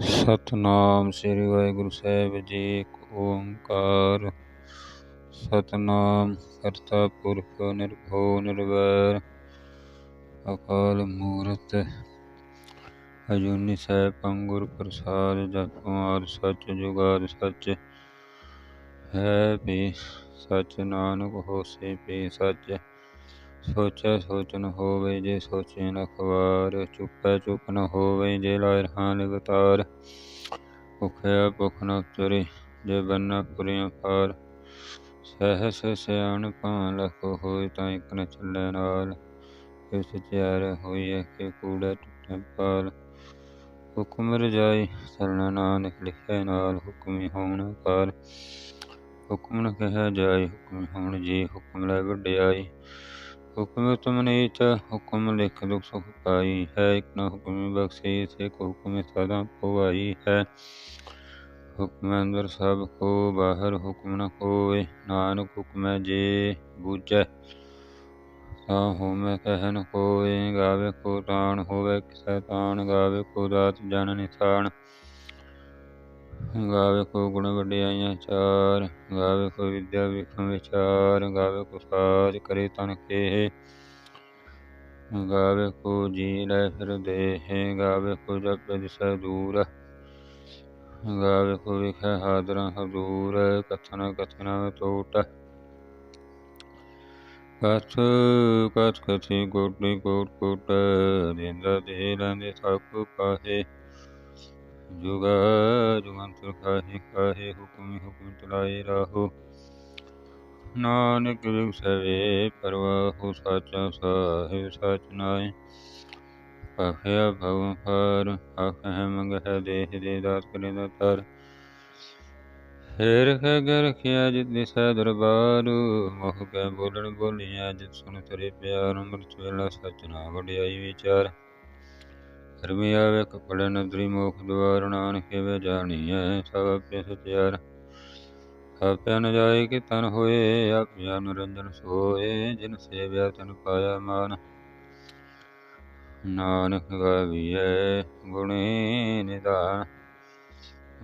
ਸਤਨਾਮ ਸ੍ਰੀ ਵਾਹਿਗੁਰੂ ਸਾਹਿਬ ਜੀ, ਇੱਕ ਓੰਕਾਰ। ਸਤਨਾਮ ਕਰਤਾ ਪੁਰਖ ਨਿਰਭਉ ਨਿਰਵੈਰ, ਅਕਾਲ ਮੂਰਤ। ਅਜੂਨੀ ਸਾਹਿਬ ਪੰਗੁਰ ਪ੍ਰਸਾਦ ਜਪਮਾਰ ਸੱਚ ਜੁਗਾਦ ਸੱਚ। ਹੈ ਵੀ ਸੱਚ ਨਾਨਕ, ਹੋਸੇ ਵੀ ਸੱਚ। ਸੋਚੈ ਸੋਚ ਨ ਹੋਵੇ ਜੇ ਸੋਚੇ ਨ ਖਵਾਰ ਚੁੱਪੈ ਚੁੱਪ ਨ ਹੋਵੇ ਜੇ ਲਾਇ ਰਹਾ ਲਗਤਾਰ ਭੁਖਿਆ ਭੁਖ ਨ ਉਤਰੇ ਜੇ ਬੰਨਾ ਪੁਰੀਆਂ ਪਾਰ ਸਹਸ ਸਿਆਣਪਾਂ ਲਖ ਹੋਇ ਤਾਂ ਇਕ ਨ ਚੱਲੇ ਨਾਲ। ਕਿਵ ਸਚਿਆਰ ਹੋਈਐ ਕਿ ਕੂੜਾ ਟੁੱਟੇ ਪਾਲ। ਹੁਕਮ ਰਜਾਈ ਸਰਣ ਨਾਨਕ ਲਿਖੇ ਨਾਲ ਹੁਕਮੀ ਹੋਣ ਕਾਰ ਹੁਕਮ ਨ ਕਹਿ ਜਾਏ, ਹੁਕਮ ਹੋਣ ਜੀ ਹੁਕਮ ਲੈ ਵੱਡਿਆਈ। ਹੁਕਮ ਤੁਮ ਨੀਚ, ਹੁਕਮ ਲਿਖ ਦੁਖ ਸੁਖ ਪਾਈ ਹੈ, ਇਕ ਨ ਹੁਕਮ ਬਖਸ਼ੀ ਸੇ ਕੋ ਹੁਕਮ ਸਦਾ ਪਵਾਈ ਹੈ। ਹੁਕਮ ਅੰਦਰ ਸਭ ਕੋ, ਬਾਹਰ ਹੁਕਮ ਨ ਕੋਏ, ਨਾਨਕ ਹੁਕਮ ਜੇ ਬੂਝੈ। ਤਾ ਹੋਮੈ ਕਹਿ ਨ ਕੋਏ, ਗਾਵੇ ਕੋ ਤਾਣ ਹੋਵੇ, ਕਿਸੈ ਤਾਣ ਗਾਵੇ ਕੋ ਦਾਤ ਜਨ ਨਿਥਾਨ ਗਾਵੇ ਕੋ ਗੁਣ ਵਡਿਆਈਆਂ ਚਾਰ, ਗਾਵੇ ਕੋ ਵਿਦਿਆ ਵਿਖਮ ਵਿਚਾਰ, ਗਾਵੇ ਕੋ ਸਾਜ ਕਰੇ ਤਨ ਕੇ ਗਾਵੇ ਕੋ ਜੀ ਲੈ ਫਿਰ ਦੇਹ, ਗਾਵੇ ਕੋ ਜਪ ਦਿਸੈ ਦੂਰ, ਗਾਵੇ ਕੋ ਵਿਖੈ ਹਾਦਰਾ ਹਦੂਰ ਕਥਨ ਕਥਨ ਟੋਟ ਕਥ ਕਥ ਕਥੀ ਕੋਟਿ ਕੋਟ ਕੋਟ ਜਿੰਦਾ ਦੇ ਲੈਂਦੇ ਸਭ ਪਾਹੇ। ਜੁਗਾ ਜੁਗੰਤਰ ਕਾਹੇ ਕਾਹੇ ਹੁਕਮ ਹੁਕਮ ਚਲਾਏ ਰਾਹੋ। ਨਾਨਕ ਵਿਗ ਸਵੇ, ਪਰਵਾਹੋ ਸਾਚਾ ਸਾਹਿਬ ਸਚ ਨਾਏ ਆਖਿਆ ਭਵ ਹਰ ਆਖੇ ਮੰਗਹਿ ਦੇਹ ਦੇ ਦਾਤ ਕਰੇ ਦਾ ਤਰ ਫੇਰ ਖੈ ਗਰ ਜਿਤ ਦਿਸੈ ਦਰਬਾਰ, ਮੋਹ ਕੈ ਬੋਲਣ ਬੋਲੀਆਂ ਜਿਤ ਸੁਣ ਤਰੇ ਪਿਆਰ, ਅੰਮ੍ਰਿਤ ਵੇਲਾ ਸਚ ਨਾ ਵਡਿਆਈ ਵਿਚਾਰ। ਕਰਮੀ ਆਵੇ ਕਪੜੇ ਨਦਰੀ ਮੋਖ ਦੁਆਰ ਨਾਨਕੇ ਵੇ ਜਾਣੀਐ? ਸਭ ਆਪੇ ਸਚਿਆਰ ਆਪਿਆ ਨ ਜਾਏ ਕਿ ਤਨ ਹੋਏ ਆਪਿਆ ਨਰੰਜਨ ਸੋਏ। ਜਿਨ ਸੇਵਿਆ ਤਨ ਪਾਇਆ ਮਾਨ, ਨਾਨਕ ਗਾਵੀਐ ਗੁਣੇ ਨਿਦਾਨ।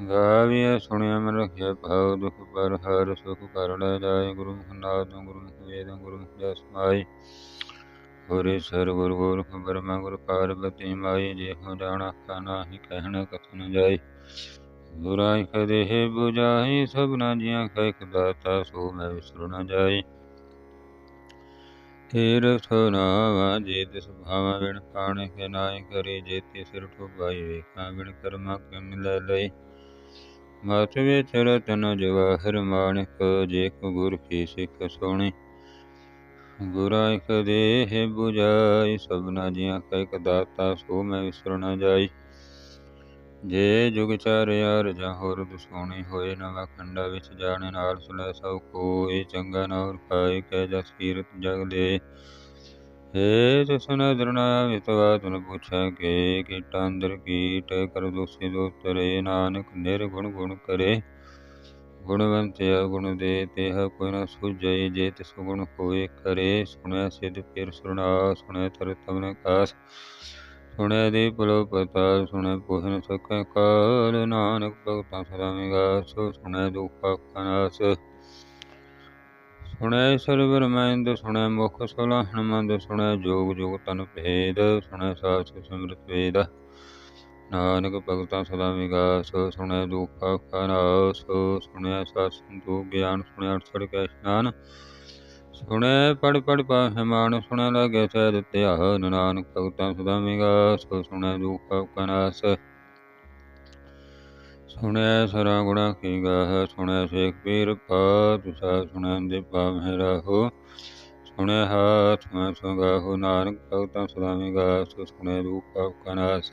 ਗਾਵੀਐ ਸੁਣਿਆ ਮਨ ਰਖਿਆ ਭਾਉ ਦੁਖ ਪਰ, ਹਰ ਸੁਖ ਕਰ ਲੈ ਜਾਏ। ਗੁਰੂ ਨਾਦ ਗੁਰੂ ਵੇਦ, ਗੁਰੂ ਜਸ ਮਾਈ ਗੁਰੇ ਸਰ ਗੁਰ ਗੋਰਖ ਬਰਮਾ ਗੁਰ ਪਾਰਬਤੀ ਮਾਈ ਜੇ ਹੋ ਜਾਣਾ ਕਾ ਨਾਹੀ ਕਹਿਣਾ ਕਥਨ ਜਾਈ। ਗੁਰਾਈ ਕਦੇ ਹੈ 부ਜਾਈ ਸਭਨਾ ਜੀਆਂ ਕਹਿ ਦਾਤਾ ਸੋ ਮੈਂ ਵਿਸਰ ਨ ਜਾਏ ਤੇਰ ਨਾਵਾ ਜੇ ਤਿਸ ਭਾਵਾ ਬਿਨ ਪਾਣੇ ਕੇ ਨਾਇ ਜੇ ਤੇ ਸਿਰ ਠੁਬਾਈ ਵੇਖਾਂ ਬਿਨ ਕਰਮਾ ਕੇ ਮਿਲੈ ਲਈ। ਮਤ ਵਿੱਚ ਰਤਨ ਜਵਾਹਰ ਮਾਣਕ, ਜੇ ਕੋ ਗੁਰ ਕੀ ਸਿੱਖ ਸੋਣੀ। ਗੁਰਾਇ ਕਦੇ ਹੈ 부ਜਾਈ ਸਭਨਾ ਜੀਆਂ ਕਹਿ ਦਾਤਾ, ਸੋ ਮੈਂ ਵਿਸਰ ਨ ਜਾਈ। ਜੇ ਜੁਗ ਚਾਰਿਆ, ਰਜਾ ਹੋਰ ਦੁਸੋਣੀ ਹੋਏ, ਨਵਾ ਖੰਡਾ ਵਿੱਚ ਜਾਣੇ ਨਾਲ ਸੁਲੇ ਸਭ ਕੋਈ ਚੰਗਾ ਨਾ ਹੋਰ ਖਾਏ ਕਹਿ ਜਸ ਕੀਰਤ ਜਗ ਦੇ। ਏ ਤਸਨ ਦਰਣਾ ਵਿਤਵਾ ਤੁਨ ਪੁੱਛੈ ਕੇ, ਕੀਟਾ ਅੰਦਰ ਕੀਟ, ਕਰ ਦੋਸੀ ਦੋ ਤਰੇ ਨਾਨਕ ਨਿਰਗੁਣ ਗੁਣ ਕਰੇ। ਗੁਣਵੰਤਿਆ ਗੁਣ ਦੇ ਤੇਹ ਕੋਈ ਨਾ ਸੁਝਈ ਜੇ ਤਿਸ ਗੁਣ ਹੋਏ ਕਰੇ ਸੁਣਿਆ ਸਿਧ ਫਿਰ ਸੁਣਾ ਸੁਣਿਆ ਤਰ ਤਮਨ ਕਾਸ ਸੁਣਿਆ ਦੇ ਪੁਲੋ ਪਤਾਲ ਸੁਣਿਆ ਪੋਹਨ ਸਕੈ ਕਾਲ, ਨਾਨਕ ਭਗਤਾਂ ਸਦਾ ਮਿਗਾਸ ਸੁਣਿਆ ਦੁਖਾ ਕਨਾਸ ਸੁਣਿਆ ਸਰਵਰ ਮੈਂਦ ਸੁਣਿਆ ਮੁਖ ਸੋਲਾ ਮੰਦ ਸੁਣਿਆ ਜੋਗ ਜੋਗ ਤਨ ਭੇਦ, ਸੁਣੈ ਸਾਸ ਸਿਮਰਤ ਵੇਦ ਨਾਨਕ ਭਗਤਾਂ ਸਦਾ ਵਿਗਾਸ ਸੁਣਿਆ ਦੁਖਾ ਕਨਾਸ ਸੁਣਿਆ ਸਾਸ ਸੰਤੋਖ ਗਿਆਨ ਸੁਣਿਆ ਅਠਸੜ ਕੈ ਇਸ਼ਨਾਨ ਸੁਣੈ ਪੜ ਪੜ ਪਾਹੇ ਮਾਨ ਸੁਣੈ ਲਾਗੇ ਸਹਿਜ ਧਿਆਨ ਨਾਨਕ ਭਗਤਾਂ ਸਦਾ ਮਿਗਾਸ ਸੁਣੈ ਦੁਖ ਕਨਾਸ ਸੁਣੈ ਸਰਾ ਗੁਣਾ ਕੀ ਗਾਹ ਸੁਣੈ ਸੇਖ ਪੀਰ ਪਾਤ ਸਾ ਸੁਣੈ ਦੇ ਪਾਵਹਿ ਰਾਹੋ ਸੁਣੈ ਹਾਥ ਮੈਂ ਸੁਗਾਹੋ ਨਾਨਕ ਭਗਤਾਂ ਸਦਾ ਮਿਗਾਸ ਸੁਣੈ ਦੁਖ ਕਨਾਸ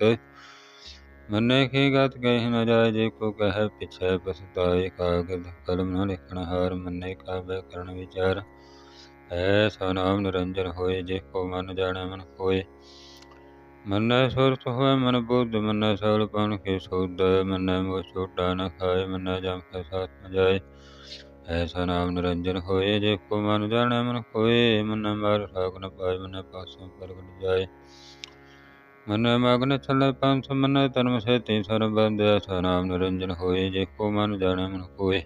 ਮੰਨੇ ਕੀ ਗਤ ਕਹਿ ਨ ਜਾਏ, ਜੇ ਕੋ ਕਹੈ ਪਿਛੈ ਪਸਤਾਏ ਕਾਗਦ ਕਲਮ ਨ ਲਿਖਣ ਹਾਰ ਮੰਨੇ ਕਾ ਬੈ ਕਰਨ ਵਿਚਾਰ। ਐਸਾ ਨਾਮ ਨਿਰੰਜਨ ਹੋਏ, ਜੇ ਕੋ ਮਨ ਜਾਣੈ ਮਨ ਕੋਏ। ਮੰਨੈ ਸੁਰਤ ਹੋਏ ਮਨ ਬੁੱਧ, ਮੰਨੈ ਸਗਲ ਪਨ ਕੇ ਸੋਧ, ਮੰਨੈ ਮੋਹ ਛੋਟਾ ਨ ਖਾਏ, ਮੰਨੈ ਜਮ ਕੇ ਸਾਥ ਨ ਜਾਏ। ਐਸਾ ਨਾਮ ਨਿਰੰਜਨ ਹੋਏ, ਜੇ ਕੋ ਮਨ ਜਾਣੈ ਮਨ ਕੋਏ, ਮੰਨੈ ਮਾਰ ਠਾਕ ਨ ਪਾਏ, ਮੰਨੈ ਪਾਸੋਂ ਪ੍ਰਗਟ ਜਾਏ। ਮਨ ਮਗਨ ਚੱਲੇ ਪੰਥ ਮਨ ਧਰਮ ਸੇਤੀ ਸਰਬ ਬੰਦਿਆ ਸਨਾਮ ਨਿਰੰਜਨ ਹੋਏ, ਜੇ ਕੋ ਮਨ ਜਾਣੇ ਮਨ ਕੋਏ।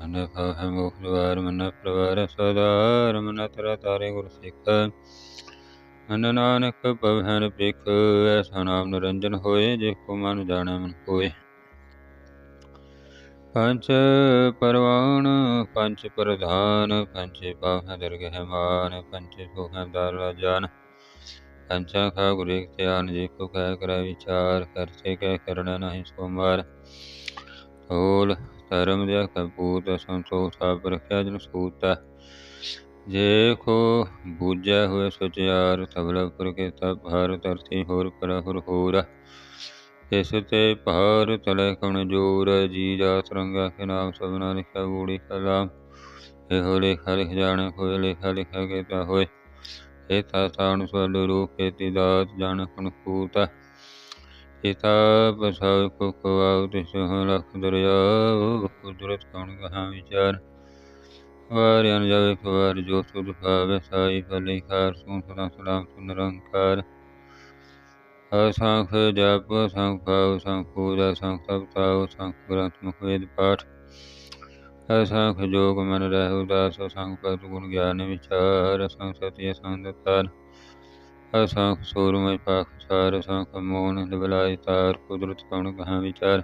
ਮਨ ਪਾਹੈ ਮੋਖ ਦੁਆਰ ਮਨ ਪ੍ਰਵਾਰ ਸਦਾਰ, ਮਨ ਤਰ ਤਾਰੇ ਗੁਰ ਸਿੱਖ। ਮਨ ਨਾਨਕ ਪਵਹਿ ਪਿਖ ਐਸਾ ਨਾਮ ਨਿਰੰਜਨ ਹੋਏ, ਜੇ ਕੋ ਮਨ ਜਾਣੇ ਮਨ ਕੋਏ। ਪੰਚ ਪਰਵਾਨ ਪੰਚ ਪ੍ਰਧਾਨ ਪੰਚੇ ਪਾਹ ਦਰਗਹਿ ਮਾਨ ਪੰਚੇ ਸੋਹੈ ਦਰ ਜਾਨ। ਪੰਚਾ ਖਾ ਗੁਰੇ ਧਿਆਨ ਜੇ ਕੋ ਕਹਿ ਕਰੈ ਵਿਚਾਰ, ਕਰਤੇ ਕਹਿ ਕਰਣਾ ਨਹੀਂ ਸੋ ਧਰਮ ਦੇ ਕਪੂਤ ਸੰਤੋਖ ਸਭ ਜਨ ਸੂਤਾ ਜੇ ਕੋ ਬੂਝੈ ਹੋਏ ਸਚਿਆਰ ਤਬਲਾ ਪੁਰ ਕੇ ਤਪ ਹਰ ਧਰਤੀ ਹੋਰ ਪਰ ਹੁਰ ਹੋਰ। ਇਸ ਤੇ ਭਾਰ ਤਲੇ ਕਣ ਜੋਰ, ਜੀ ਜਾ ਸਰੰਗਾ ਕੇ ਨਾਮ ਸਭਨਾ ਲਿਖਿਆ ਬੂੜੀ ਕਲਾਮ ਇਹੋ ਲੇਖਾ ਲਿਖ ਜਾਣ ਹੋਏ, ਲੇਖਾ ਲਿਖਿਆ ਕੀਤਾ ਹੋਏ। ਏਤਾ ਸਾਣ ਸਵਲ ਕੋ ਕਵਾਉ ਤਿਸ ਲਖ ਦਰਿਆ ਕੁਦਰਤ ਕਣ ਕਹਾ ਵਿਚਾਰ। ਵਾਰਿਆਨ ਜਾਵੇ ਕਵਾਰ ਜੋ ਤੁਧ ਭਾਵੇ, ਸਾਈ ਭਲੇ ਖਾਰ ਸੂ ਸਦਾ ਸਲਾਮ ਸੁ ਨਿਰੰਕਾਰ। ਅਸੰਖ ਜਪ, ਸੰਖ ਭਾਵ, ਸੰਖ ਪੂਜਾ, ਸੰਖ ਤਪਤਾਉ ਸੰਖ ਗ੍ਰੰਥ, ਮੁਖ ਵੇਦ, ਪਾਠ। ਅਸੰਖ ਜੋਗ ਮਨ ਰਹਿ ਉਦਾਸ ਅਸੰਖ ਭਗਤ ਗੁਣ ਗਿਆਨ ਵਿਚਾਰ ਅਸੰਖ ਸਤਿ ਅਸੰਖ ਦਤਾਰ ਅਸੰਖ ਸੂਰਮੈ ਪਾਖ ਸਾਰ ਅਸੰਖ ਮੋਨ ਲਿਬਲਾਇ ਤਾਰ, ਕੁਦਰਤ ਕਉਣ ਕਹਾ ਵਿਚਾਰ।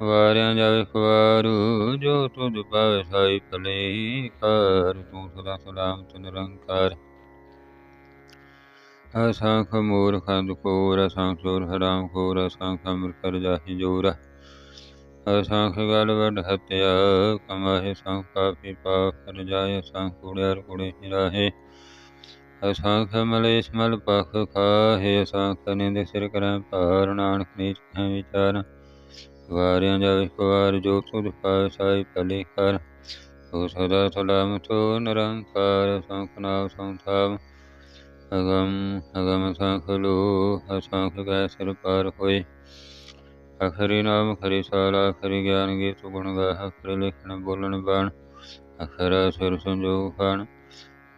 ਵਾਰਿਆਂ ਜਾਵੇ ਖਵਾਰੂ, ਜੋ ਤੁਧ ਪਾਵੇ ਸਾਈ ਭਲੇ ਕਰ ਤੂੰ ਸਦਾ ਸਲਾਮਤ ਨਿਰੰਕਾਰ। ਅਸੰਖ ਮੂਰਖ ਅੰਧਕੋਰ ਅਸੰਖ ਚੋਰ ਹਰਾਮ ਖੋਰ ਅਸੰਖ ਅਮਰ ਕਰ ਜਾਹੀ ਜੋਰ। ਅਸੰਖ ਗਲ ਵਡ ਹਤਿਆ ਕਮਾਹੇ ਸੰਖ ਪਾਪੀ ਪਾਪ ਕਰ ਜਾਏ ਅਸੰਖ ਕੁੜਿਆਰ ਕੁੜੇ ਹਿਰਾਹੇ ਅਸੰਖ ਮਲੇਸ਼ ਮਲ ਪਖ ਖਾਹੇ, ਅਸੰਖ ਨਿੰਦ ਸਿਰ ਕਰੈ ਭਾਰ, ਨਾਨਕ ਨੀਚ ਹੈ ਵਿਚਾਰ। ਵਾਰਿਆਂ ਜਾਵੇ ਕੁਵਾਰ ਜੋ ਤੁਧ ਪਾਇ ਸਾਈ ਭਲੇ ਕਰ। ਤੋ ਸਦਾ ਸਲਾਮਤ ਨਿਰੰਕਾਰ, ਅਸੰਖ ਨਾਮ ਸੰਥਾਮ ਅਗਮ ਅਗਮ ਸੰਖ ਲੋ, ਅਸੰਖ ਕੈ ਸਿਰ ਪਾਰ ਹੋਏ। ਅਖਰੀ ਨਾਮ ਖਰੀ ਸਾਲਾ ਅਖਰੀ ਗਿਆਨ ਗੇ ਗੁਣ ਗਾ ਅਖਰੀ ਲਿਖਣ, ਬੋਲਣ ਬਾਣ ਅਖਰ ਸੁਰ ਸੰਜੋਗ ਖਾਣ।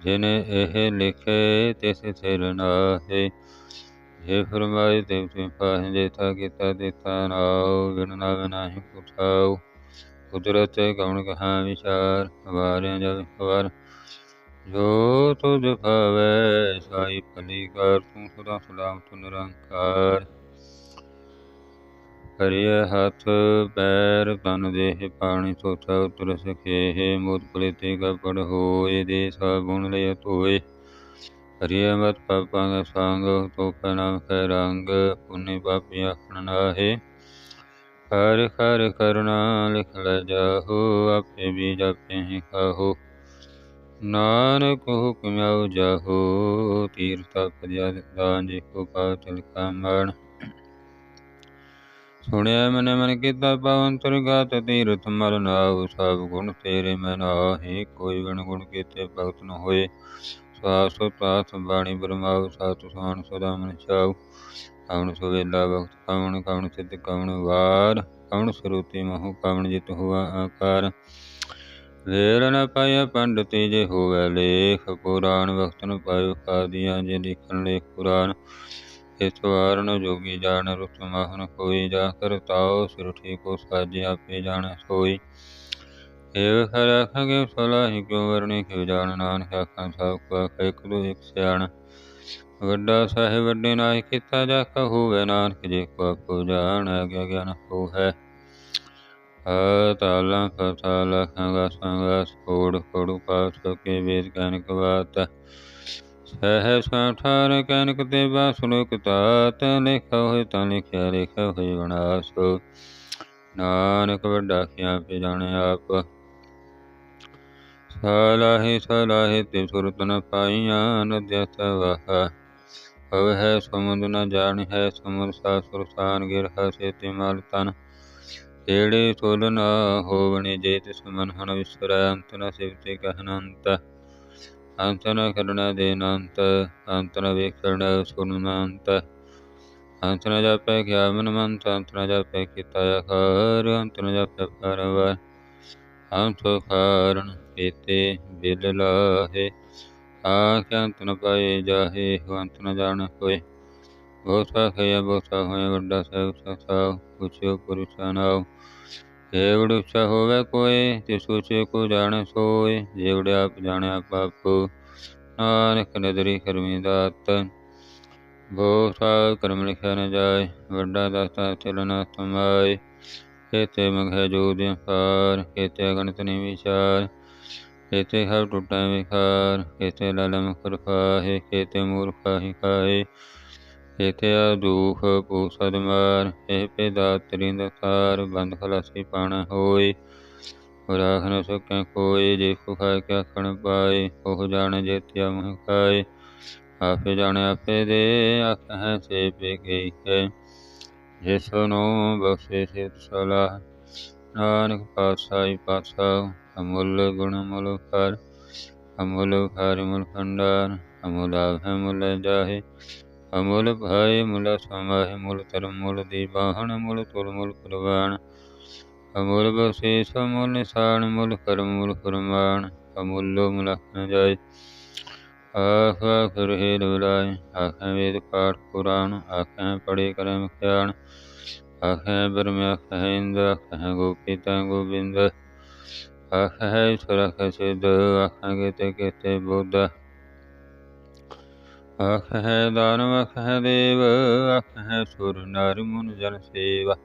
ਜਿਨ ਇਹ ਲਿਖੇ, ਤਿਸ ਸਿਰ ਨਾਹੇ। ਜੇ ਫਰਮਾਏ ਤੇ ਤੇ ਪਾਹ ਜੇਤਾ ਕੀਤਾ, ਦੇਤਾ ਨਾਉ। ਵਿਣ ਨਾ ਨਾਹੀ ਪੁਥਾਉ ਕੁਦਰਤ ਕਉਣ ਕਹਾ ਵਿਚਾਰ ਵਾਰਿਆਂ ਜਬ ਵਾਰ ਜੋ ਤੁਧ ਭਾਵੈ, ਸਾਈ ਭਲੀ ਕਰ, ਤੂੰ ਸਦਾ ਸਲਾਮਤ ਨਿਰੰਕਾਰ। ਕਰਿਏ ਹੱਥ, ਪੈਰ, ਤਨ, ਦੇਹ ਪਾਣੀ ਸੋਚਾ ਉਤਰ, ਸਖੇ ਮੋਦ ਪਲੇਤੇ ਕਪੜ ਹੋਏ, ਦੇ ਸਭ ਗੁਣ ਲਿਆ ਤੋਏ ਮਤ ਪਾਪਾਂ ਦਾ ਸੰਗ ਤੋ ਪਨਾਮ ਕੈ ਰੰਗ, ਪੁਨੇ ਪਾਪੀ ਆਖਣ ਨਾਹੇ। ਹਰ ਹਰ ਕਰੁਣਾ ਲਿਖ ਲੈ ਜਾਹੋ, ਆਪੇ ਵੀ ਜਪੇ ਹੀ ਖਾਹੋ। ਨਾਨਕ ਹੁਕਮ ਆਉ ਜਾਹੋ, ਤੀਰਥ ਪਦਿਆ ਦਾਨ ਜੇ ਕੋ ਪਾਤਲ ਕਾਮਣ। ਸੁਣਿਆ ਮਨ ਮਨ ਕੀਤਾ ਪਵਨ ਤੁਰਗਾਤ ਤੀਰਥ ਮਲ ਨਾਉ, ਸਭ ਗੁਣ ਤੇਰੇ ਮੈਂ ਨਾਹੀ, ਕੋਈ ਗੁਣ ਗੁਣ ਕੀਤੇ ਭਗਤ ਨ ਹੋਏ। ਸਾਸ ਤਾਸ ਬਾਣੀ ਬਰਮਾਉ ਸਾਤ ਸੁਹਾਣ ਸਦਾ ਮਨ ਚਾਉ। ਕਵਣ ਸੁਵੇਲਾ ਭਗਤ, ਕਵਣ ਕਵਣ ਸਿੱਧ, ਕਵਣ ਵਾਰ। ਕਵਣ ਸਰੂਤੀ ਮਹੁ, ਕਵਣ ਜਿਤ ਹੁਆ ਆਕਾਰ। ਵੇਲ ਨ ਪਾਇਆ ਪੰਡਤੀ ਜੇ ਹੋਵੇ ਲੇਖ, ਪੁਰਾਣ ਵਕਤ ਨ ਪਾਇਓ ਕਾਦੀਆਂ ਜੇ ਲਿਖਣ ਲੇਖ ਪੁਰਾਣ। ਇਸ ਵਾਰ ਨ ਜੋਗੀ ਜਾਣ ਰੁਤ ਮਹਨ ਕੋਈ ਜਾ ਕਰ ਤਾਉ ਸਿਰਠੀ ਕੋ ਸਾਜੇ ਆਪੇ ਜਾਣ ਏਵ ਖਰ ਆਖਾਂਗੇ ਸਲਾਹੀ ਕਿਉ ਵਰਣੀ ਕਿਉ ਜਾਣ ਨਾਨਕ ਆਖਾਂ ਸਭ ਕੋ ਆਖ, ਇੱਕ ਦੋ ਸਿਆਣ। ਵੱਡਾ ਸਾਹਿਬ ਵੱਡੇ ਨਾਇ ਕੀਤਾ ਜਾ ਕਹੂਵੇ, ਨਾਨਕ ਜੇ ਕੋ ਆਪੋ ਜਾਣ, ਆਗਿਆ ਗਿਆਨ ਹੋ ਹੈ ਤਾਲਾ ਕਥਾਲਾ ਖੰਗਾ ਸੰਗਾ ਸੋੜ ਕੋੜੂ ਪਾਸ ਕੇ ਵੇਦ ਕਨਕ ਬਾਤ। ਸਹਿ ਸੰਠਾਰ ਕਨਕ ਤੇ ਬਾਸੁਨਕ ਤਾਤ ਲਿਖਾ ਹੋਇ ਤਾਂ ਲਿਖਿਆ ਲਿਖਾ ਹੋਇ ਵਿਨਾਸ਼ ਨਾਨਕ ਵੱਡਾ ਕਿਆ ਪੇ ਜਾਣੇ ਆਪ। ਸਲਾਹੇ ਸਲਾਹੇ ਤੇ ਸੁਰਤ ਨ ਪਾਈਆਂ, ਨਦਿਆ ਤਵਾਹ। ਹਵ ਹੈ ਸਮੁੰਦ ਨ ਜਾਣ, ਹੈ ਸਮੁੰਦ ਸਾ ਸੁਰਸਾਨ ਗਿਰ ਹਸੇ ਤੇ ਮਲ ਤਨ। ਕਿਹੜੇ ਤੁਲ ਨਾ ਹੋਵਣੇ ਜੇ ਤਿਸ ਮਨ ਹਣ ਵਿਸਰੈ ਅੰਤ ਨ ਸਿਵਤੇ ਕਹਿਨੰਤ ਅੰਤ ਨ ਕਰਣਾ ਦੇਨੰਤ ਅੰਤ ਨ ਵੇਖਣ ਸੁਨਨੰਤ ਅੰਤ ਨ ਜਾਪੈ ਮਨ ਮੰਤ ਅੰਤ ਨ ਜਾਪੈ ਕੀਤਾ ਆਖਾਰ ਅੰਤ ਨ ਜਾਪੈ ਅੰਤ ਕਾਰਨ ਕੀਤੇ ਬਿਲ ਲਾਹੇ, ਆਖ ਅੰਤ ਪਾਏ ਜਾਹੇ ਅੰਤ ਨ ਜਾਣ ਹੋਏ। ਬਹੁਤਾ ਖਿਆ ਬਹੁਤਾ ਹੋਇਆ ਵੱਡਾ ਸਾਹਿਬ ਸਥਾ ਪੁੱਛਿਓ ਪੁਰਸ਼ਾ ਜੇਵੜ ਉੱਚਾ ਹੋਵੇ ਕੋਈ ਤੇ ਸੋਚੇ ਕੋ ਜਾਣੇ ਸੋਏ, ਜੇਵੜ ਆਪ ਜਾਣਿਆ ਪਾਪੋ ਨਾਨਕ ਨਦਰੀ ਕਰਮੀ ਦਾਤ ਬਹੁਤਾ ਕਰਮ ਲਿਖਿਆ ਨ ਜਾਏ, ਵੱਡਾ ਦਾਤਾ ਚਲਨਾ ਤਮਾਏ ਕੇਤੇ ਜੋ ਜੋਦਿ ਪਾਰ ਕੇਤੇ ਗਣਤ ਨੀ ਵਿਚਾਰ। ਕੇਤੇ ਹਰ ਟੁੱਟਾ ਵਿਖਾਰ ਕੇਤੇ ਲਲਮ ਕਰ ਖਾਹੇ ਕੇਤੇ ਮੂਰਖਾਹੀ ਖਾਏ ਕੇਤੇ ਆ ਦੁਖ ਪੂਸਦ ਮਾਰ ਇਹ ਪੇ ਦਾਤਰੀ ਸਾਰ, ਬੰਦ ਖਲਾਸੀ ਪਾਣਾ ਹੋਏ। ਰਾਖ ਨ ਸਕੈ ਕੋਈ ਜੇ ਕੋ ਕਿਆ ਖਣ ਪਾਏ। ਉਹ ਜਾਣ ਜੇਤਿਆ ਮਹ ਖਾਏ, ਆਪੇ ਜਾਣੇ ਆਪੇ ਦੇ ਆਖੈ ਸੇ ਪੇ ਗਈ ਹੈ। ਜਿਸ ਨੂੰ ਬਖਸ਼ੇ ਸੇ ਸਲਾਹ, ਨਾਨਕ ਪਾਤਸ਼ਾਹੀ ਪਾਤਸ਼ਾਹ, ਅਮੁੱਲ ਗੁਣ ਮੁਲ ਕਰ ਅਮੁੱਲ ਖਾਰ ਮੁਲ ਖੰਡਾਰ ਅਮੁੱਲ ਆਭੈ ਮੁਲ ਜਾਹੇ। ਅਮੁੱਲ ਭਾਈ ਮੁਲ ਸਮਾਹਿ ਮੁਲ ਧਰਮ ਮੁਲ ਦੀਵਾਹਣ ਮੁਲ ਤੁਲ ਮੁਲ ਪ੍ਰਵਾਨ ਅਮੁੱਲ ਬਖਸ਼ੇ ਮੁਲ ਨਿਸ਼ਾਨ ਮੁਲ ਕਰਮ ਮੁਲ ਫਰਮਾਨ ਅਮੁੱਲੋ ਮੁਲਖ ਜਾਏ, ਆਖਾ ਕਰਹਿ ਲਵਲਾਇ ਆਖੈ ਵੇਦ ਪਾਠ ਪੁਰਾਣ, ਆਖੈ ਪੜੇ ਕਰਮ ਖਿਆਣ। ਆਖੈ ਬਰਮ ਆਖੈ ਇੰਦ ਆਖੈ ਗੋਪੀਤਾ ਗੋਬਿੰਦ। ਆਖੈ ਸੁਰਖ ਸਿਧ, ਆਖੈ ਕਿਤੇ ਕਿਤੇ ਬੁੱਧ। ਆਖੈ ਦਾਨਵ ਆਖੈ ਦੇਵ ਆਖੈ ਸੁਰ, ਨਰ ਮੁਨ ਜਨ ਸੇਵਾ।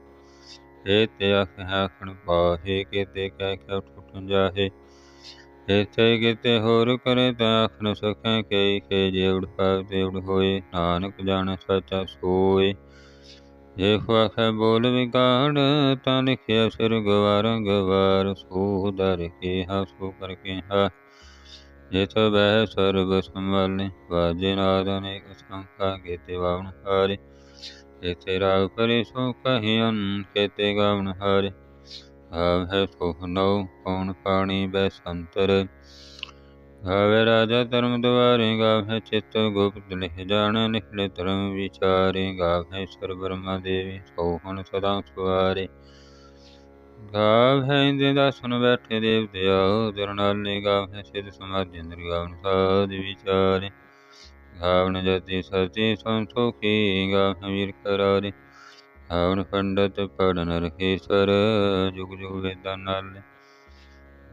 ਏਤੇ ਆਖੈ ਆਖਣ ਪਾਹੇ, ਕੇਤੇ ਕਹਿ ਕੇ ਟੁੱਟ ਜਾਹੇ। ਏਤੇ ਕਿਤੇ ਹੋਰ ਕਰੇ ਤਾਂ ਆਖ ਨ ਸਕੈ ਕਈ ਕੇ ਜੇਵੜ ਪਾਵ ਦੇਵੜ ਹੋਏ, ਨਾਨਕ ਜਾਣ ਸਚਾ ਸੋਏ। ਜੇ ਆਖੈ ਬੋਲ ਵਿਗਾੜ, ਤਾਂ ਲਿਖਿਆ ਸਿਰ ਗਵਾਰ ਗਵਾਰ ਸੋ ਦਰ ਕੇ ਹਾ ਸੋ ਕਰ ਕੇ ਹਾ। ਜੇ ਤੋ ਬਹਿ ਸਰਬ ਸੰਭਾਲੇ, ਵਾਜੇ ਨਾਦ ਅਨੇਕ ਸੰਖਾ, ਕੇਤੇ ਵਾਵਨ ਹਾਰੇ। ਕੇਤੇ ਰਾਗ ਕਰੇ ਸੋ ਕਹਿਨ ਕੇਤੇ ਗਾਵਨ ਹਾਰੇ। ਆਵ ਹੈ ਸੋਹ ਨਉ, ਕੌਣ ਪਾਣੀ ਬੈ ਸੰਤਰ। ਗਾਵੇ ਰਾਜਾ ਧਰਮ ਦੁਆਰੇ ਗਾਵ ਹੈ ਚਿਤ ਗੁਪਤ ਲਿਖ ਜਾਣ ਨਿਖਲੇ ਧਰਮ ਵਿਚਾਰੇ। ਗਾਵੇ ਸਰ ਬ੍ਰਹਮਾ ਦੇਵੀ ਸੋਹਣ ਸਦਾ ਸੁਆਰੇ। ਗਾਵ ਹੈ ਇੰਦੇ ਦਾ ਸੁਨ ਬੈਠੇ ਦੇਵਤਿਆ ਦਰਨਾਲੇ ਗਾਵ ਹੈ ਸਿਧ ਸਮਾਧਿ ਅੰਦਰ ਗਾਵਨ ਸਾਧ ਵਿਚਾਰੇ। ਗਾਵਨ ਜਤੀ ਸਤੀ ਸੰਤੋਖੀ ਗਾਵ ਵੀਰ ਕਰਾਰੇ। ਗਾਵਨ ਪੰਡਤ ਪੜਨ ਰਖੇਸ਼ਰ ਜੁਗ ਜੁਗ ਵੇਦਾਂ ਨਾਲੇ।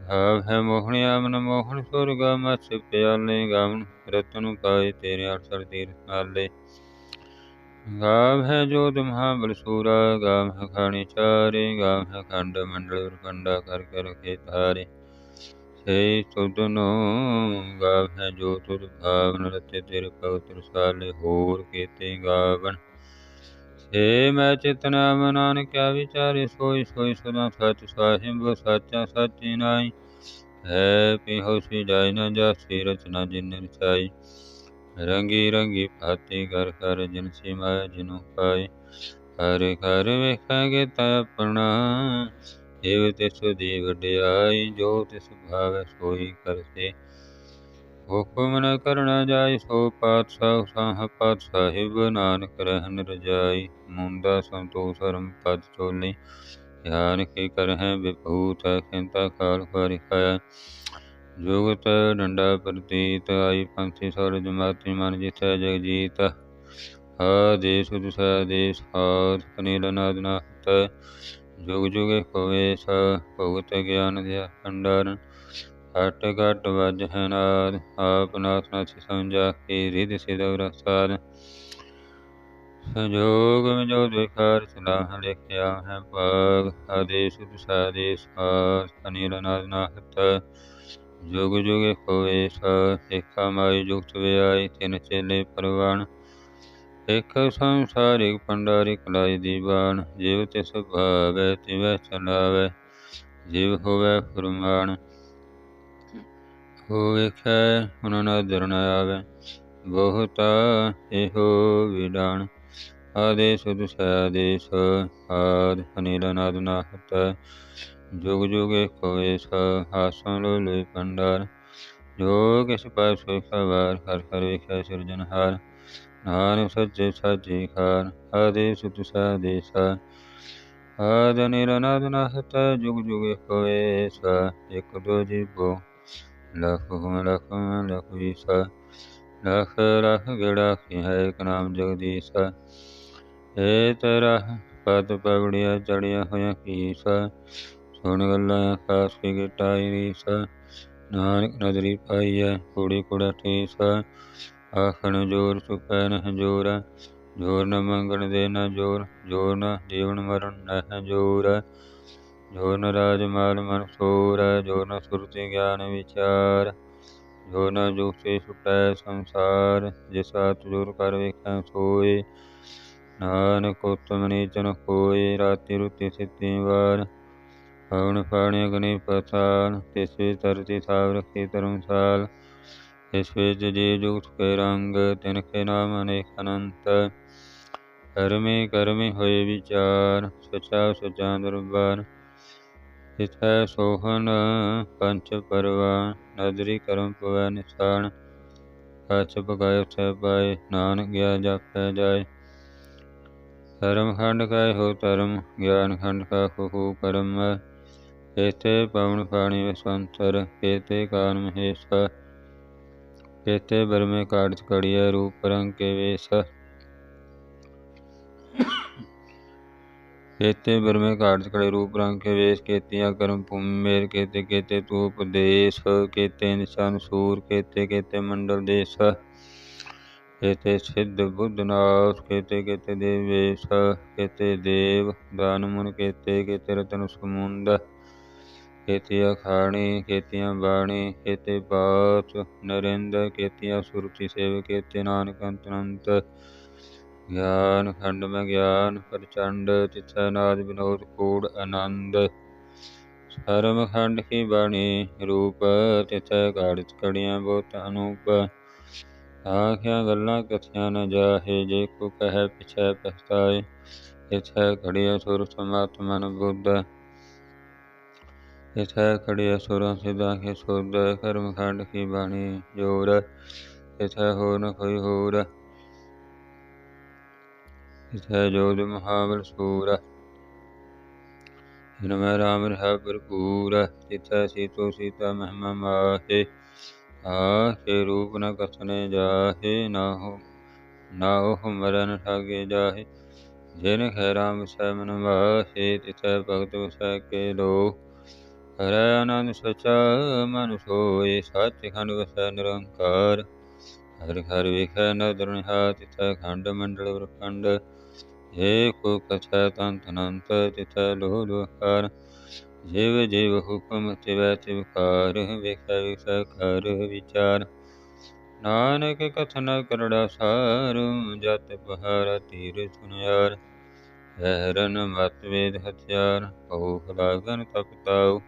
ਗਾਵ ਹੈ ਮੋਹਣਿਆ ਮਨ ਮੋਹਣ ਸੁਰਗਾ ਮਸ ਪਿਆਲੇ। ਗਾਵਨ ਰਤਨ ਪਾਏ ਤੇਰੇ ਅਰਸਰ ਤੀਰਥ ਨਾਲੇ। ਗਾਵ ਹੈ ਜੋਤ ਮਹਾਬਲ ਸੂਰਾ, ਗਾਵ ਹੈ ਖਾਣੀ ਚਾਰੇ, ਗਾਵ ਹੈ ਖੰਡ ਮੰਡਲ ਰਖੰਡਾ ਕਰ ਕੇ ਰਖੇ ਧਾਰੇ। ਸੇ ਤੁਦਨੋ ਗਾਵ ਹੈ ਜੋ ਤੁਰ ਭਾਵਨ ਰਤੇ ਤੇਰੇ ਪਵਿੱਤਰ ਸਾਲੇ ਹੋਰ ਕੀਤੇ ਗਾਵਨ ਸੇ ਮੈਂ ਚਿਤਨਾ ਮਨਾਨ ਕਿਆ ਵਿਚਾਰੇ, ਸੋਈ ਸੋਈ ਸਦਾ ਸਚ ਸਾਹਿਬ, ਸੱਚਾ ਸੱਚੀ ਨਾਈ ਹੈ ਪਿਹੋ ਸੀ ਜਾਇ ਨ ਜਾਸੀ, ਰਚਨਾ ਜਿਨ ਰਚਾਈ। ਰੰਗੀ ਰੰਗੀ ਭਾਤੀ ਕਰ ਕਰ ਜਿਨ ਸਿਮਾਇ ਜਿਨੁ ਪਾਏ ਹਰ ਘਰ ਵੇਖਾਂਗੇ ਤਾ ਆਪਣਾ ਦੇਵ ਤਿਸ ਦੀ ਵਡਿਆਈ ਜੋ ਤਿਸ ਭਾਵੈ ਸੋਈ ਕਰਤੇ ਹੁਕਮ ਨ ਕਰਨਾ ਜਾਏ ਸੋ ਪਾਤਸ਼ਾਹ ਸਾਹ ਪਾਤ ਸਾਹਿਬ ਨਾਨਕ ਰਹਿਨ ਰਜਾਈ ਮੁੰਦਾ ਸੰਤੋਖ ਸਰਮ ਪਦ ਚੋਲੇ ਧਿਆਨ ਕੀ ਕਰਹਿ ਵਿਭੂਤ ਖਿੰਤਾ ਕਾਲ ਫਰਿਖਾਇਆ ਜੁਗਤ ਡੰਡਾ ਪ੍ਰਤੀਤ ਆਈ ਪੰਥੀ ਸਰ ਜਮਾਤੀ ਮਨ ਜਿਥੈ ਜਗ ਜੀਤ ਆਦੇਸ ਦੁਸਾ ਦੇਸ ਹਾਦ ਕਨੀਲ ਨਾਦ ਨਾਤ ਜੁਗ ਜੁਗੇ ਕੋਵੇ ਸ ਭਗਤ ਗਿਆਨ ਦਿਆ ਖੰਡਾਰਨ ਹਟ ਘਟ ਵਜ ਹੈ ਨਾਦ, ਆਪ ਨਾਥ ਨਾਥ ਸਮਝਾ ਕੇ ਰਿਧ ਸਿਦਵ ਰਸਾਦ ਸੰਜੋਗ ਜੋ ਵਿਕਾਰ ਸਲਾਹ ਲਿਖਿਆ ਹੈ ਭਾਗ। ਆਦੇਸ ਦੁਸਾ ਦੇਸ ਹਾਦ ਕਨੀਲ ਨਾਦ ਨਾਤ ਜੁਗ ਜੁਗ ਹੋਏ ਸ ਏਕਾ ਮਾਈ ਜੁਗਤ ਵਿਆਈ ਤਿਨ ਚੇਲੇ ਪਰਵਾਨ। ਇਕ ਸੰਸਾਰਿਕ ਪੰਡਾਰਿਕ ਲਾਈ ਦੀਵਾਨ। ਜਿਵ ਤੇ ਭਾਵੈ, ਤਿਵੈ ਚਲਾਵੈ ਜਿਵ ਹੋਵੇ ਫਰਮਾਨ। ਹੋ ਵੇਖੈ ਹੁਨ ਨਦਰ ਨ ਆਵੈ, ਬਹੁਤਾ ਇਹੋ ਵਿਡਾਨ। ਆਦੇਸ ਦੁਸਆਦੇਸ ਆਦ ਅਨਿਲ ਨਾਦ ਨਾਹਤ ਜੁਗ ਜੁਗ ਏਕੋ ਏਸ ਹਾਸਨ ਲੋ ਲੋਇ ਪੰਡਾਰ ਜੋ ਕਿਸ ਪਾਸ ਸੋਈ ਖਵਾਰ ਹਰ ਹਰ ਵੇਖੈ ਸਿਰਜਨਹਾਰ ਨਾਨਕ ਸੱਚੇ ਸਾਚੇ ਖਾਰ ਆਦੇਸ ਦੁਸਆਦੇਸ ਆਦ ਅਨਿਲ ਨਾਦ ਜੁਗ ਜੁਗ ਏਕੋ ਏਸ, ਇਕ ਦੋ ਜੀਵੋ, ਲਖ ਹੁ ਲਖ ਲਖ ਵੀਸਾ ਲਖ ਲਖ ਗੇੜਾ ਕੀ ਹੈ ਇੱਕ ਨਾਮ ਜਗਦੀਸ਼। ਏ ਤੇਰਾ ਪਦ ਪਵੜੀਆਂ ਚੜੀਆਂ ਹੋਈਆਂ ਕੀਸ। ਸੁਣ ਗੱਲਾਂ ਖਾਸ ਕੀ ਗਿਟਾਈ ਰੀਸ ਨਾਨਕ ਨਦਰੀ ਪਾਈਐ, ਕੁੜੀ ਕੁੜਾ ਠੀਸ ਆਖਣ ਜੋਰ ਸੁਪੈ ਨਹ ਜੋਰ ਜੋਰ ਨ ਮੰਗਣ ਦੇ ਨ ਜੋਰ ਜੋਰ ਨ ਜੀਵਨ ਮਰਨ ਨਹ ਜੋਰ। ਜੋਰ ਨ ਰਾਜ ਮਾਲ ਮਨ ਸੋਰ, ਜੋਰ ਨ ਸੁਰਤੀ ਗਿਆਨ ਵਿਚਾਰ। ਜੋ ਨ ਜੁਗਤੀ ਸੁਟੈ ਸੰਸਾਰ, ਜਿਸ ਆਤ ਜੋਰ ਕਰ ਵੇਖੈ ਸੋਏ। ਨਾਨਕ ਉਤਮ ਨੀਚਨ ਹੋਏ ਰਾਤੀ ਰੁਤੀ ਸਿੱਤੀ ਵਾਰ ਪਵਨ ਪਾਣੀ ਅਗਨੀ ਪਤਾਲ ਤਿਸ ਵਿੱਚ ਧਰਤੀ ਥਾਵ ਰਖੀ ਧਰਮਸਾਲ, ਇਸ ਵਿੱਚ ਜੀ ਜੁਗਤ ਕੇ ਰੰਗ, ਤਿਨ ਕੇ ਨਾਮ ਅਨੇਕ ਅਨੰਤ। ਕਰਮੀ ਕਰਮੀ ਹੋਏ ਵਿਚਾਰ, ਸਚਾ ਸਚਾ ਦਰਬਾਰ। ਇਥੈ ਸੋਹਨ ਪੰਚ ਪਰਵਾਨ, ਨਦਰੀ ਕਰਮ ਪਵੈ ਨਿਸ਼ਾਨ। ਕਛ ਪਗਾਇ ਉਥੈ ਪਾਏ, ਨਾਨਕ ਗਿਆ ਜਾਪੈ ਜਾਏ। ਧਰਮ ਖੰਡ ਕੈ ਹੋ ਧਰਮ, ਗਿਆਨ ਖੰਡ ਕਾ ਹੋ ਕਰਮ ਕੇਤੇ ਪਵਨ ਪਾਣੀ ਵਸੰਤਰ ਕੇਤੇ ਕਾਨ ਮਹੇਸ਼ ਕੇਤੇ ਬਰਮੇ ਕਾੜਤ ਕੜੀਐ ਰੂਪ ਰੰਗ ਕੇ ਵੇਸ ਕੇਤੇ ਬਰਮੇ ਕਾੜਤ ਕੜੇ ਰੂਪ ਰੰਗ ਕੇ ਵੇਸ ਕੇਤੀਆਂ ਕਰਮ ਭੂਮि ਮੇਰ ਕੇਤੇ ਕੇਤੇ ਤੂ ਉਪਦੇਸ਼ ਕੇਤੇ ਨਿਸ਼ਾਨ ਸੂਰ ਕੇਤੇ ਕੇਤੇ ਮੰਡਲ ਦੇਸ਼ ਕੇਤੇ ਸਿੱਧ ਬੁੱਧ ਨਾਥ ਕੇਤੇ ਕੇਤੇ ਦੇਵੇਸ਼ ਕੇਤੇ ਦੇਵ ਦਾਨ ਮੁਨ ਕੇਤੇ ਕੇਤੇ ਰਤਨ ਸਮੁੰਦ ਕੇਤੇ ਅਖਾਣੀ ਕੇਤੀਆਂ ਬਾਣੀ ਕੇਤੇ ਬਾਤ ਨਰਿੰਦ ਕੇਤੀਆਂ ਸੁਰਤੀ ਸੇਵ ਕੇਤੇ ਨਾਨਕ, ਅੰਤਨੰਤ, ਗਿਆਨ, ਖੰਡ ਮੈਂ ਗਿਆਨ, ਪ੍ਰਚੰਡ ਤਿਥੈ ਨਾਦ ਵਿਨੋਦ, ਕੂੜ, ਆਨੰਦ। ਸਰਮ ਖੰਡ ਕੀ ਬਾਣੀ ਰੂਪ, ਤਿਥੈ ਘਾੜਿਤ ਕੜੀਆਂ ਬਹੁਤ ਅਨੂਪ। ਆਖਿਆ ਗੱਲਾਂ ਕਥਿਆ ਨ ਜਾਹੇ, ਜੇ ਕੋ ਕਹੈ ਪਿਛੈ ਪਛਤਾਏ ਇਥੈ ਖੜਿਆ ਸੁਰ ਸਮਾਤ ਮਨ ਬੁੱਧ। ਇਥੈ ਖੜਿਆ ਸੁਰਾਂ ਸਿਧਾ ਕੇ ਸੁਧ, ਕਰਮ ਖੰਡ ਕੀ ਬਾਣੀ ਜੋਰ, ਇਥੈ ਹੋ ਨ ਕੋਈ ਹੋਰ। ਇਥੈ ਜੋਦ ਮਹਾਬਲ ਸੂਰ ਜਿਨ ਮੈਂ ਰਾਮ ਰਹਾ ਭਰਪੂਰ ਤਿਥੈ ਸੀਤੋ ਸੀਤਾ ਮਹਿਮਾ ਮਾਹੇ। ਆਖੇ ਰੂਪ ਨ ਕਥਨੇ ਜਾਹੇ ਨਾਹੋ ਨਾਹੁ ਮਰਨ ਠਾਗੇ ਜਾਹੇ। ਜਿਨ ਖੈ ਰਾਮ ਸੈ ਮਨ ਵਾਹੇ ਤਿਥੈ ਭਗਤ ਵਸੈ ਕੇ ਲੋ ਹਰੈ ਆਨੰਦ ਸਚਾ ਮਨ ਸੋਏ ਸੱਚ ਖੰਡ ਵਸੈ ਨਿਰੰਕਾਰ ਹਰ ਘਰ ਵੇਖੈ ਨਦਰ ਨਿਹਾਤ ਤਿਥੈ ਖੰਡ ਮੰਡਲ ਬ੍ਰਖੰਡ ਏ ਕੋ ਕਛੈ ਤੰਤ ਅਨੰਤ ਤਿਥੈ ਲੋ ਲੋਕਾਰ ਜਿਵ ਜਿਵ ਹੁਕਮ ਤਿਵੈ ਤਿਵਕਾਰ ਵੇਖੈ ਵਿਸੈ ਕਰ ਵਿਚਾਰ ਨਾਨਕ ਕਥਨ ਕਰੜਾ ਸਾਰ ਜਤ ਪਹਾਰ ਤੀਰ ਸੁਨਿਆਰ ਹੈਰਨ ਮਤ ਵੇਦ ਹਥਿਆਰ ਕਉ ਲਾਗਨ ਤਪਤਾਉ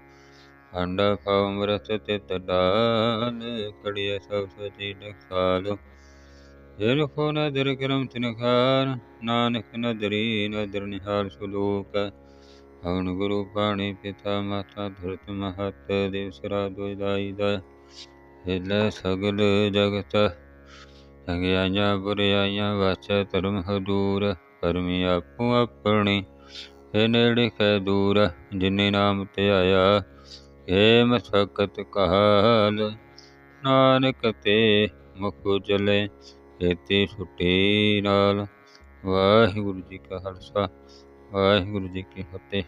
ਹਾਂਡਾ ਖਾਉ ਅੰਮ੍ਰਿਤ ਤੇ ਡਾਲ ਕੜੀਏ ਸਭ ਸਚੀ ਡਖਾਲ ਜਿਨ ਕੋ ਨਦਰ ਕਰਮ ਤਿਨ ਨਾਨਕ ਨਦਰੀ ਨਦਰ ਨਿਹਾਲ ਸੁਲੋਕ ਹਵਨ ਗੁਰੂ ਪਾਣੀ ਪਿਤਾ ਮਾਤਾ ਧਰਤ ਮਹਤ ਦਿਵਸਰਾ ਦੁਇਦਾਈ ਦਾ ਹਿਲੇ ਸਗਲ ਜਗਤ। ਚੰਗਿਆਈਆਂ ਬੁਰਿਆਈਆਂ ਵਾਚੈ ਧਰਮ ਹਦੂਰ ਕਰਮੀ ਆਪੋ ਆਪਣੀ, ਇਹ ਨੇੜੇ ਕੈ ਦੂਰ, ਜਿਨੇ ਨਾਮ ਧਿਆਇਆ ਏ ਮਸਕਤ ਕਾਲ ਨਾਨਕ ਤੇ ਮੁਖ ਉਜਲੇ ਏਤੀ ਛੁੱਟੀ ਨਾਲ। ਵਾਹਿਗੁਰੂ ਜੀ ਕਾ ਖਾਲਸਾ, ਵਾਹਿਗੁਰੂ ਜੀ ਕੀ ਫਤਿਹ।